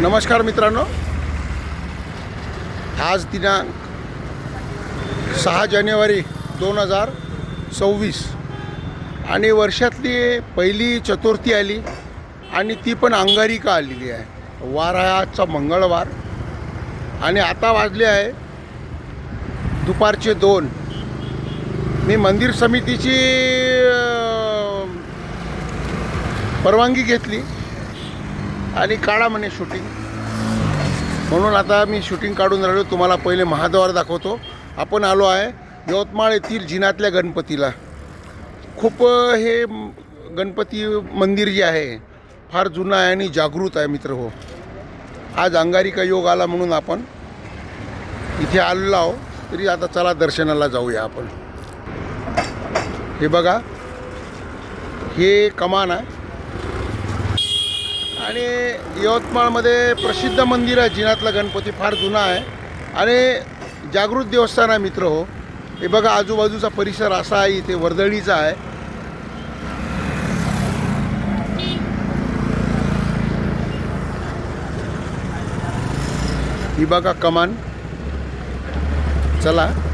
नमस्कार मित्रांनो. आज दिनांक सहा जानेवारी दोन हजार सव्वीस. आणि वर्षातली पहिली चतुर्थी आली आणि ती पण अंगारिका आलेली आहे. वार आहे आजचा मंगळवार. आणि आता वाजले आहे दुपारचे दोन. मी मंदिर समितीची परवानगी घेतली. आणि काढा म्हणे शूटिंग म्हणून आता मी शूटिंग काढून राहिलो तुम्हाला पहिले महाद्वार दाखवतो. आपण आलो आहे यवतमाळ येथील जिनातल्या गणपतीला. खूप हे गणपती मंदिर जे आहे फार जुनं आहे आणि जागृत आहे मित्र हो. आज अंगारिका योग आला म्हणून आपण इथे आलेलो आहो तरी आता चला दर्शनाला जाऊया आपण. हे बघा हे कमान आहे. आणि यवतमाळमध्ये प्रसिद्ध मंदिर आहे जिनातला गणपती फार जुना आहे. आणि जागृत देवस्थान आहे मित्र हो. हे बघा आजूबाजूचा परिसर असा आहे इथे वर्दळीचा आहे. ही बघा कमान. चला.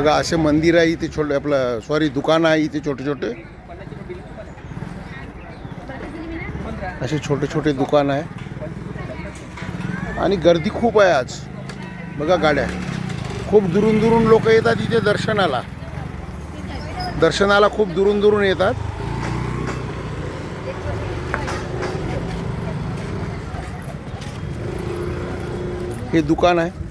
बघा असे मंदिर आहे इथे छोटे आपलं सॉरी दुकान आहे इथे छोटे छोटे. असे छोटे छोटे दुकान आहे. आणि गर्दी खूप आहे आज. बघा गाड्या. खूप दुरून दुरून लोक येतात इथे दर्शनाला. दर्शनाला खूप दुरून दुरून येतात. हे दुकान आहे.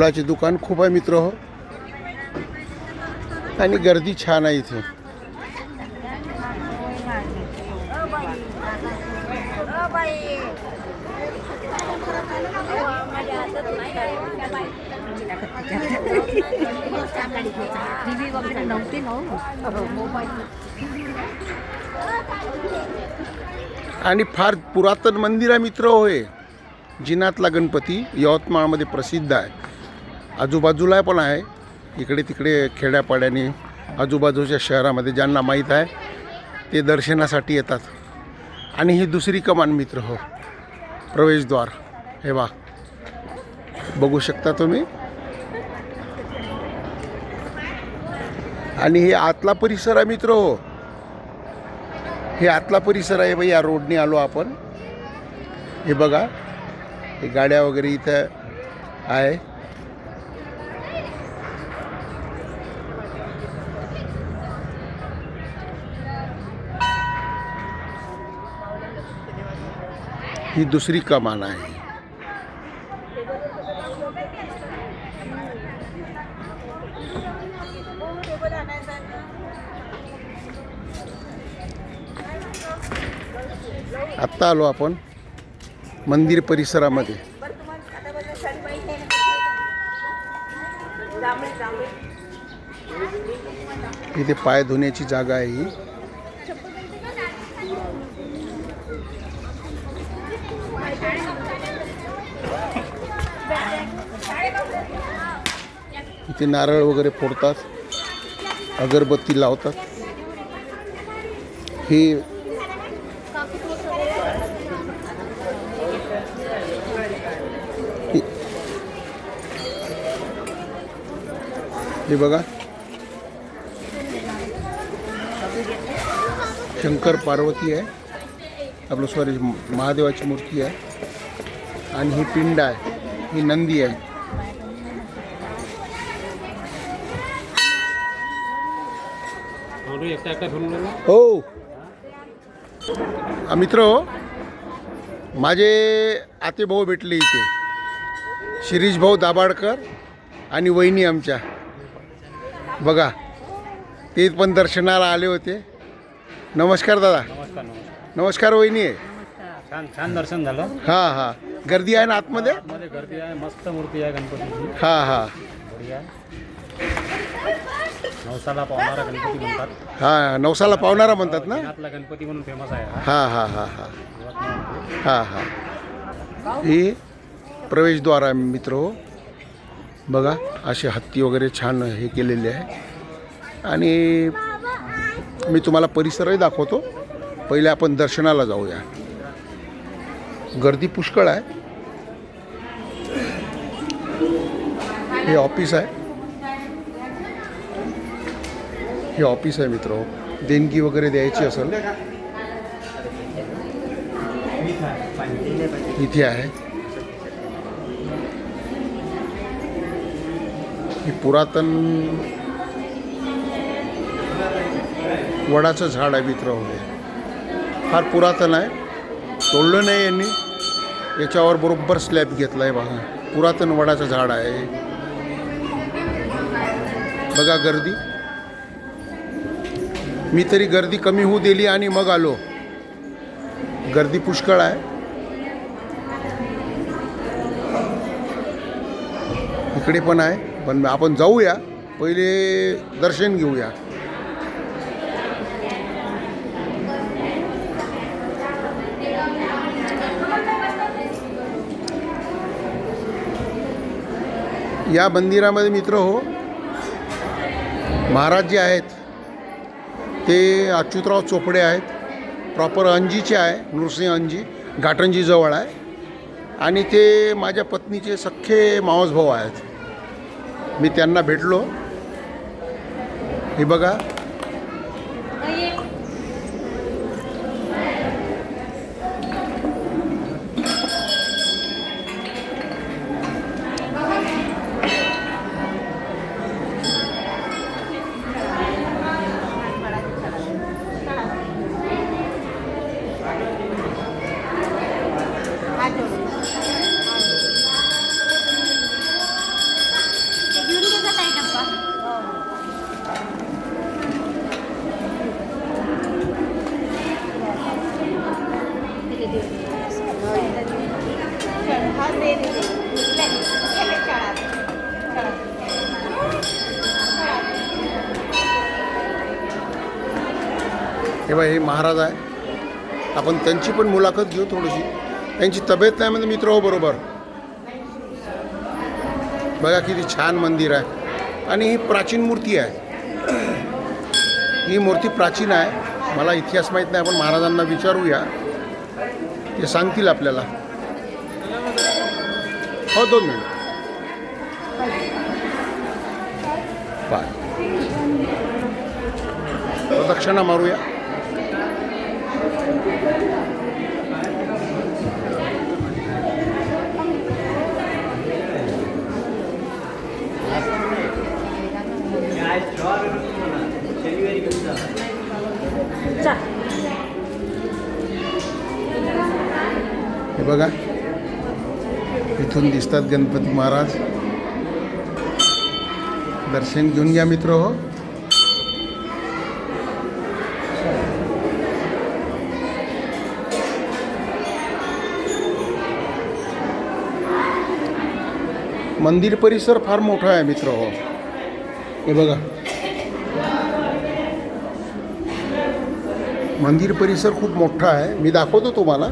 फुलाचे दुकान खूप आहे मित्र हो. आणि गर्दी छान आहे इथे. आणि फार पुरातन मंदिर आहे मित्र होय जिनातला गणपती यवतमाळमध्ये प्रसिद्ध आहे. आजूबाजूला पण आहे. इकडे तिकडे खेड्यापाड्याने आजूबाजूच्या शहरामध्ये ज्यांना माहीत आहे ते दर्शनासाठी येतात. आणि ही दुसरी कमान मित्र हो प्रवेशद्वार. हे वा बघू शकता तुम्ही. आणि हे आतला परिसर आहे मित्र हो. हे आतला परिसर आहे बाई या रोडने आलो आपण. हे बघा. हे गाड्या वगैरे इथं आहे. ही दुसरी कमान आहे. आत्ता आलो आपण मंदिर परिसरामध्ये. इथे पाय धुण्याची जागा आहे ही. ते नारळ वगैरे फोडतात अगरबत्ती लावतात. हे- हे बघा. शंकर पार्वती आहे. आपलं सॉरी महादेवाची मूर्ती आहे. आणि ही पिंड आहे. ही नंदी आहे. हो. मित्र माझे आतेभाऊ भेटले इथे. शिरीष भाऊ दाभाडकर आणि वहिनी आमच्या. बघा ते पण दर्शनाला आले होते. नमस्कार दादा. नमस्कार वहिनी. आहे छान छान दर्शन झालं. हां हां. गर्दी आहे ना आतमध्ये? मध्ये गर्दी आहे. मस्त मूर्ती आहे गणपतीची. हां हां. नवसाला पावणारा गणपती म्हणतात. हां. नवसाला पावणारा म्हणतात ना? पुण्यातला गणपती म्हणून फेमस आहे हा. हां हां हां हां. हां हां. ही प्रवेशद्वार आहे मित्र हो. बघा असे हत्ती वगैरे छान हे केलेले आहे. आणि मी तुम्हाला परिसरही दाखवतो. पहिले आपण दर्शनाला जाऊया. गर्दी पुष्कळ आहे. हे ऑफिस आहे. हे ऑफिस आहे मित्र. देणगी वगैरे द्यायची असेल. इथे आहे. ही पुरातन वडाचं झाड आहे मित्र. फार पुरातन आहे. तोडलं नाही यांनी. याच्यावर बरोबर स्लॅब घेतला आहे बघा. पुरातन वडाचं झाड आहे. बघा गर्दी. मी तरी गर्दी कमी होऊ दिली आणि मग आलो. गर्दी पुष्कळ आहे. इकडे पण आहे पण आपण जाऊया. पहिले दर्शन घेऊया. या मंदिरामध्ये मित्र हो महाराज जे आहेत ते अच्युतराव चोपडे आहेत. प्रॉपर अंजीचे आहे नृसिंह अंजी घाटंजीजवळ आहे. आणि ते माझ्या पत्नीचे सख्खे मावसभाऊ आहेत. मी त्यांना भेटलो. हे बघा हे बघा हे महाराज आहे. आपण त्यांची पण मुलाखत घेऊ थोडीशी. त्यांची तब्येत नाही म्हणजे मित्र हो बरोबर. बघा किती छान मंदिर आहे. आणि ही प्राचीन मूर्ती आहे. ही मूर्ती प्राचीन आहे. मला इतिहास माहीत नाही आपण महाराजांना विचारूया. ते सांगतील आपल्याला. हो दोन मिनिट पाय प्रदक्षिणा मारूया हे बघा इथून दिसतात गणपती महाराज. दर्शन घेऊन घ्या मित्र हो. मंदिर परिसर फार मोठा आहे मित्र हो. हे बघा. मंदिर परिसर खूप मोठा आहे. मी दाखवतो तुम्हाला.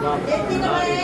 Yeah, yeah, yeah.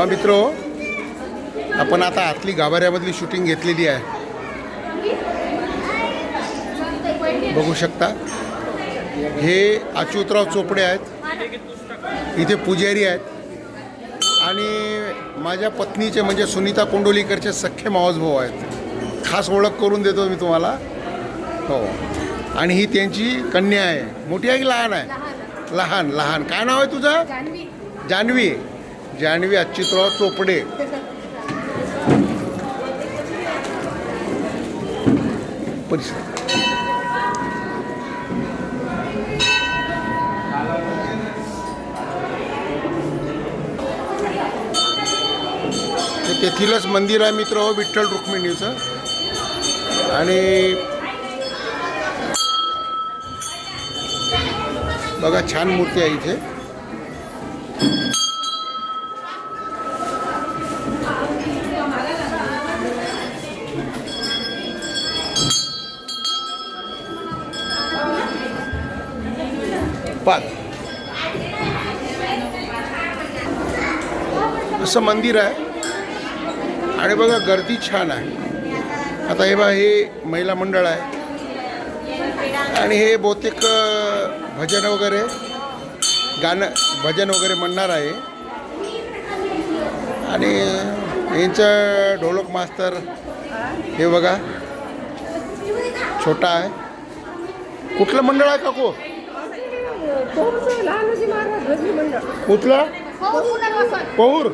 तेव्हा मित्र आपण आता आतली गाभाऱ्यामधली शूटिंग घेतलेली आहे. बघू शकता. हे अच्युतराव चोपडे आहेत. इथे पुजारी आहेत. आणि माझ्या पत्नीचे म्हणजे सुनीता कोंडोलीकरचे सख्खे मावसभाऊ आहेत. खास ओळख करून देतो मी तुम्हाला. हो. आणि ही त्यांची कन्या आहे. मोठी आहे की लहान आहे? लहान. लहान काय नाव आहे तुझं? जान्हवी जान्हवी अच्युतराव चोपडे. परिसर. तेथीलच मंदिर आहे मित्र हो विठ्ठल रुक्मिणीचं. आणि बघा छान मूर्ती आहे इथे. पाच असं मंदिर आहे. आणि बघा गर्दी छान आहे. आता हे बा हे महिला मंडळ आहे. आणि हे बहुतेक भजन वगैरे गाणं भजन वगैरे म्हणणार आहे. आणि यांचं ढोलक मास्तर हे बघा छोटा आहे. कुठलं मंडळ आहे काकू कुठलं? पौर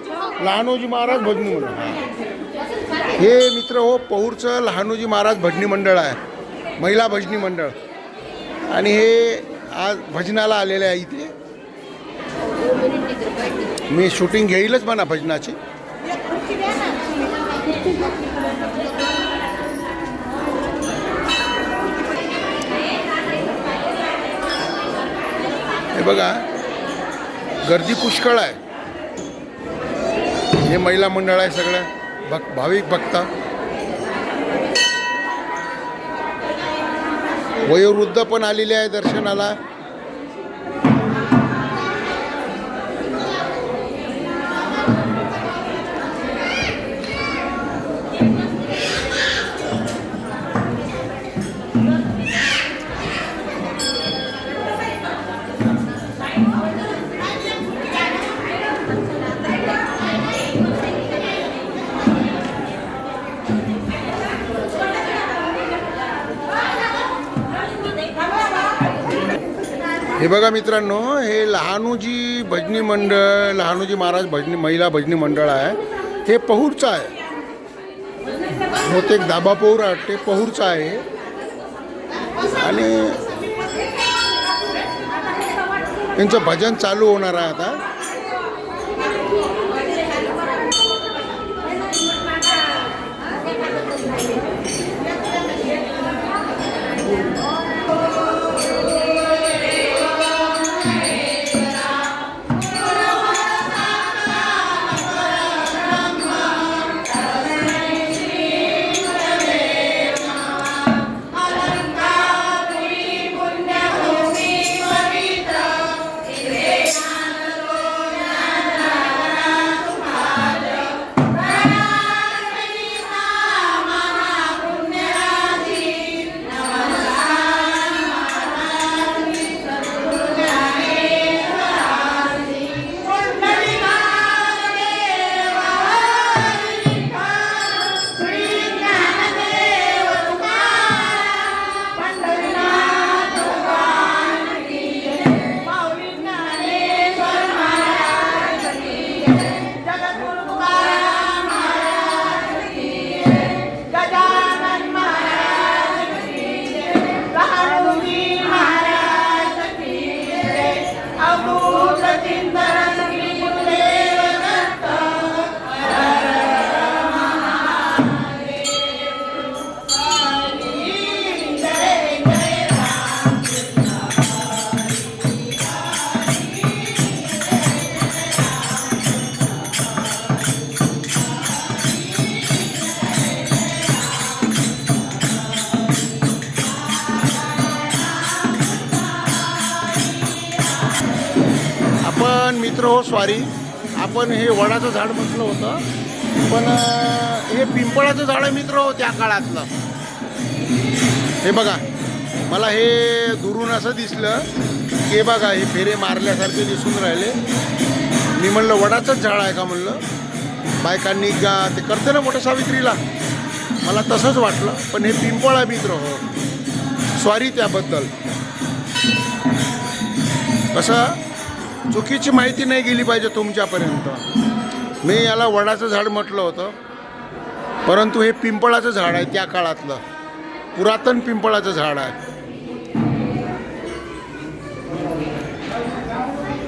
लहानोजी महाराज भजनी मंडळ. हा. हे मित्र हो पौरचं लहानोजी महाराज भजनी मंडळ आहे. महिला भजनी मंडळ. आणि हे आज भजनाला आलेले आहे इथे. मी शूटिंग घेईलच म्हणा भजनाची. बघा. गर्दी पुष्कळ आहे. हे महिला मंडळ आहे सगळं. भक् भाविक भक्त. वयोवृद्ध पण आलेले आहे दर्शनाला. बघा मित्रांनो हे लहानूजी भजनी मंडळ लहानूजी महाराज भजनी महिला भजनी मंडळ आहे. हे पहूरचं आहे. बहुतेक दाबा पहूर ते पहूरचं आहे. आणि यांचं भजन चालू होणार आहे आता. आपण हे वडाचं झाड म्हटलं होतं. पण हे पिंपळाचं झाड आहे मित्र हो त्या काळातलं. हे बघा मला हे दुरून असं दिसलं की हे बघा हे फेरे मारल्यासारखे दिसून राहिले. मी म्हणलं वडाचंच झाड आहे का? म्हणलं. बायकांनी गा ते करते ना मोठ्या सावित्रीला. मला तसंच वाटलं पण हे पिंपळ आहे मित्र हो. स्वारी त्याबद्दल. कसं? चुकीची माहिती नाही गेली पाहिजे तुमच्यापर्यंत. मी याला वडाचं झाड म्हटलं होतं. परंतु हे पिंपळाचं झाड आहे त्या काळातलं. पुरातन पिंपळाचं झाड आहे.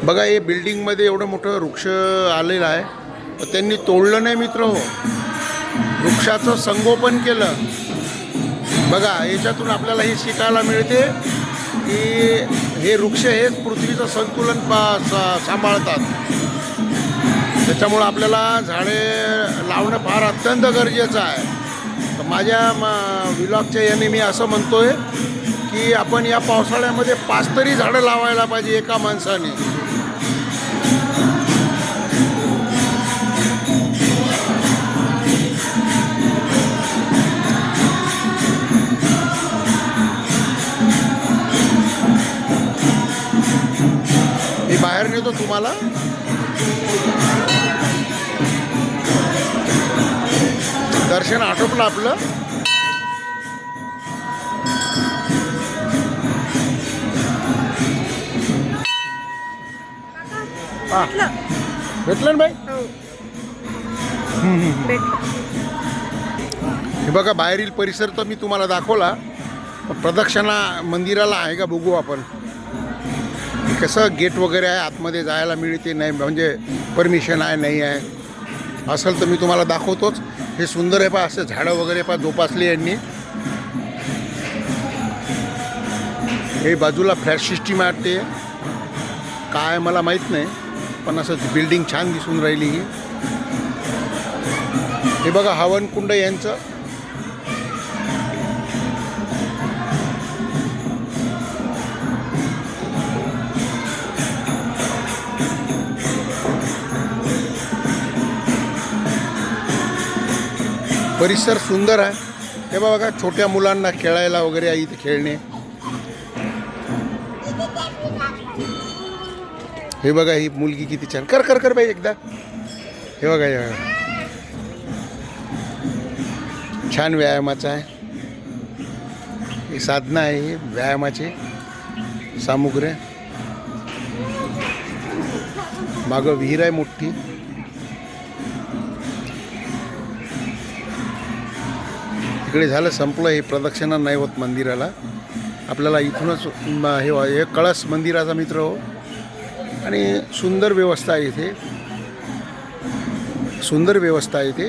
बघा हे बिल्डिंगमध्ये एवढं मोठं वृक्ष आलेलं आहे. त्यांनी तोडलं नाही मित्र हो. वृक्षाचं संगोपन केलं. बघा याच्यातून आपल्याला हे शिकायला मिळते की हे वृक्ष हेच पृथ्वीचं संतुलन पा सा- सांभाळतात. त्याच्यामुळं आपल्याला झाडे लावणं फार अत्यंत गरजेचं आहे. तर माझ्या विलॉगच्या याने मी असं म्हणतोय की आपण या पावसाळ्यामध्ये पाच तरी झाडं लावायला पाहिजे एका माणसाने. नेतो तुम्हाला. दर्शन आटोपलं आपलं. हा. भेटलं. ना बाई? हे बघा बाहेरील परिसर तर मी तुम्हाला दाखवला. प्रदक्षिणा मंदिराला आहे का बघू आपण? कसं गेट वगैरे आहे आतमध्ये जायला मिळते नाही म्हणजे परमिशन आहे नाही आहे. असेल तर मी तुम्हाला दाखवतोच. हे सुंदर आहे पा असं झाडं वगैरे पा जोपासली यांनी. हे बाजूला फ्लॅट सिस्टीम वाटते. काय मला माहीत नाही पण असं बिल्डिंग छान दिसून राहिली ही. हे बघा हवनकुंड यांचं. परिसर सुंदर आहे. हे बघा छोट्या मुलांना खेळायला वगैरे आहे इथे खेळणे. हे बघा ही मुलगी किती छान. कर कर कर बाई एकदा. हे बघा हे बघा. छान व्यायामाचा आहे. हे साधनं आहे हे व्यायामाचे. सामुग्री. मागं विहीर आहे मोठी. इकडे झालं संपलं हे प्रदक्षिणा नाही होत मंदिराला. आपल्याला इथूनच हे हे कळस मंदिराचा मित्र हो. आणि सुंदर व्यवस्था आहे इथे. सुंदर व्यवस्था आहे इथे.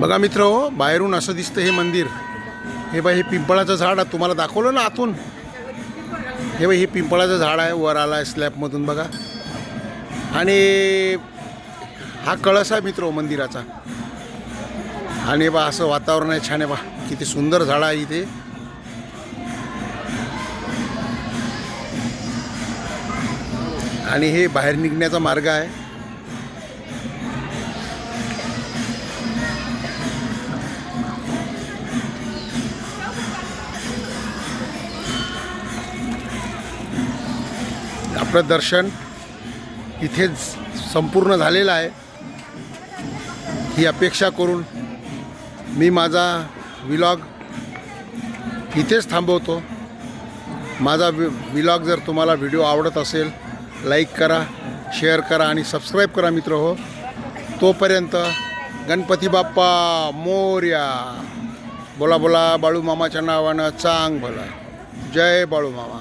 बघा मित्र हो बाहेरून असं दिसतं हे मंदिर. हे बाई हे पिंपळाचं झाड आहे. तुम्हाला दाखवलं ना आतून? हे बाई हे पिंपळाचं झाड आहे वर आला आहे स्लॅबमधून बघा. आणि हा कळस आहे मित्र मंदिराचा. आणि बा असं वातावरण आहे छान आहे बा. किती सुंदर झाडं आहे इथे. आणि हे बाहेर निघण्याचा मार्ग आहे. आपलं दर्शन इथेच संपूर्ण झालेला आहे. ही अपेक्षा करून मी माझा विलॉग इथेच थांबवतो. माझा वि विलॉग जर तुम्हाला व्हिडिओ आवडत असेल लाईक करा शेअर करा आणि सबस्क्राईब करा मित्र हो. तोपर्यंत गणपती बाप्पा मोर्या. बोला बोला बाळू मामाच्या नावानं चांग भला. जय बाळू मामा